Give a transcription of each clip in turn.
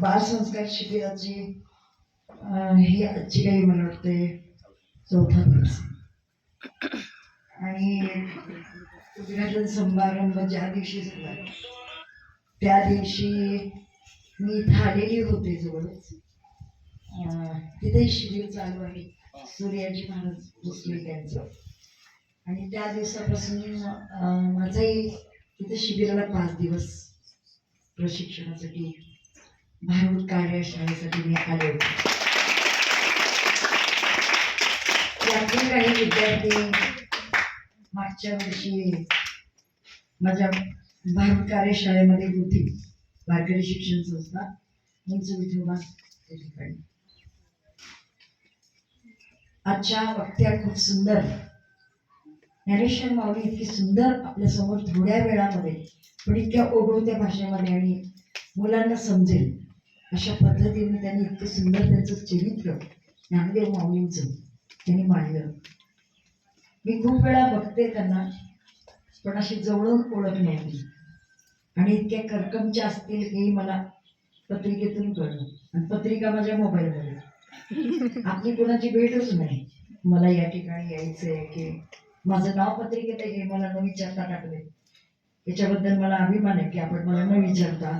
बालसंस्कार शिबिराची ही आजची काही मला वाटते चौथा दिवस. आणि उद्घाटन समारंभ ज्या दिवशी झाला त्या दिवशी मी इथं होते जवळच. तिथे शिबिर चालू आहे. सूर्याजी महाराज भोसले त्यांचं आणि त्या दिवसापासून माझंही तिथे शिबिराला पाच दिवस प्रशिक्षणासाठी भारूड कार्यशाळेसाठी मी आले होते त्यातले काही विद्यार्थी मागच्या वर्षी माझ्या भारूड कार्यशाळेमध्ये होती वारकरी शिक्षण संस्था उंच विठोबा त्या ठिकाणी आजच्या वक्त्या खूप सुंदर ज्ञानेश्वर माऊली इतकी सुंदर आपल्यासमोर थोड्या वेळामध्ये पण इतक्या ओघवत्या भाषेमध्ये आणि मुलांना समजेल अशा पद्धतीने त्यांनी इतकं सुंदर त्यांचं चरित्र ज्ञानदेव माऊलींचं त्यांनी मांडलं. मी खूप वेळा बघते त्यांना पण अशी जवळून ओळख नाही आणि इतक्या कर्कमच्या असतील हेही मला पत्रिकेतून कळलं आणि पत्रिका माझ्या मोबाईलमध्ये. आपली कोणाची भेटच नाही. मला या ठिकाणी यायचं आहे की माझं नाव पत्रिकेत आहे हे मला न विचारता टाकले याच्याबद्दल मला अभिमान आहे की आपण मला न विचारता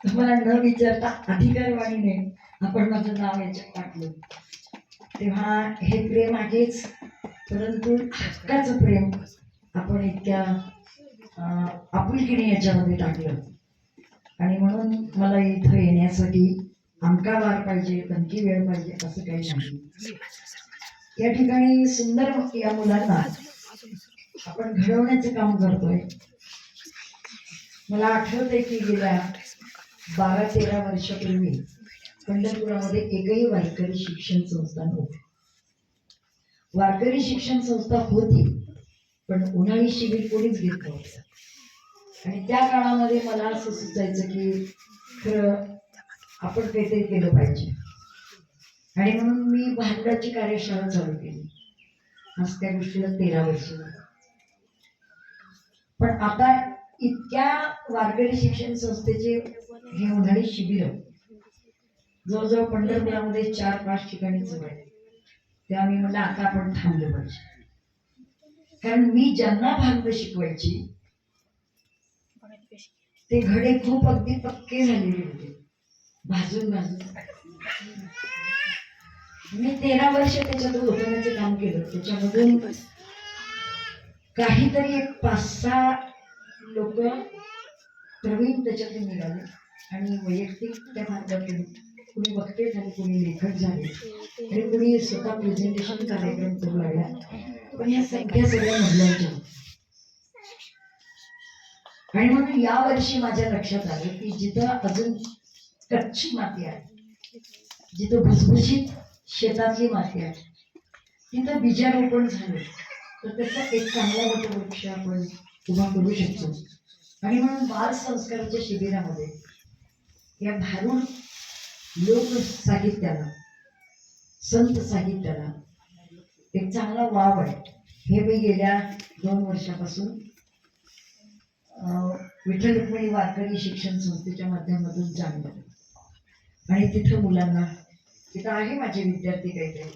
तुम्हाला न विचारता अधिकारवाणीने आपण माझं नाव याच्यात टाकलं. तेव्हा हे प्रेम आहेच परंतु हक्काचं प्रेम आपण इतक्या आपुलकीने याच्यामध्ये टाकलं. आणि म्हणून मला इथं येण्यासाठी आमका वार पाहिजे तमकी वेळ पाहिजे असं काही नाही. या ठिकाणी सुंदर या मुलांना आपण घडवण्याचं काम करतोय. मला आठवत आहे की गेल्या बारा तेरा वर्षापूर्वी पंढरपुरामध्ये एकही वारकरी शिक्षण संस्था नव्हती. वारकरी शिक्षण संस्था होती पण उन्हाळी शिबिर कोणीच घेत नव्हतं. आणि त्या काळामध्ये मला असं सुचायचं की खरं आपण काहीतरी केलं पाहिजे. आणि म्हणून मी भारताची कार्यशाळा चालू केली. आज त्या गोष्टीला तेरा वर्ष झाली. पण आता इतक्या वारकरी शिक्षण संस्थेचे हे उन्हाळी शिबिर. जवळजवळ पंढरपुरामध्ये चार पाच ठिकाणी जवळ आहे. तेव्हा मी म्हटलं आता आपण थांबलं पाहिजे. कारण मी ज्यांना भागवत शिकवायची ते घडे खूप अगदी पक्के झालेले होते. भाजून भाजून. मी तेरा वर्ष त्याच्यात उतरण्याचं काम केलं. त्याच्यामधून काहीतरी एक पाच सहा लोक प्रवीण त्याच्यातून मिळाले आणि वैयक्तिक त्या मार्गातून कुणी वक्ते झाले कुणी लेखक झाले. आणि कुणी स्वतः प्रेझेंटेशन कार्यक्रम करू लागला. पण या संख्या सगळ्या महिलांच्या. आणि म्हणून यावर्षी माझ्या लक्षात आलं की जिथं अजून कच्ची माती आहे जिथं भुसभुशीत शेतातली माती आहे तिथं बीजारोपण झालं. तर त्याचा एक चांगला मोठा वृक्ष आपण किंवा करू शकतो. आणि म्हणून बाल संस्काराच्या शिबिरामध्ये या भारूड लोक साहित्याला संत साहित्याला एक चांगला वाव आहे. हे मी गेल्या दोन वर्षापासून विठ्ठल रुक्मिणी वारकरी शिक्षण संस्थेच्या माध्यमातून जाणलं आणि तिथं मुलांना तिथं आहे माझे विद्यार्थी काहीतरी.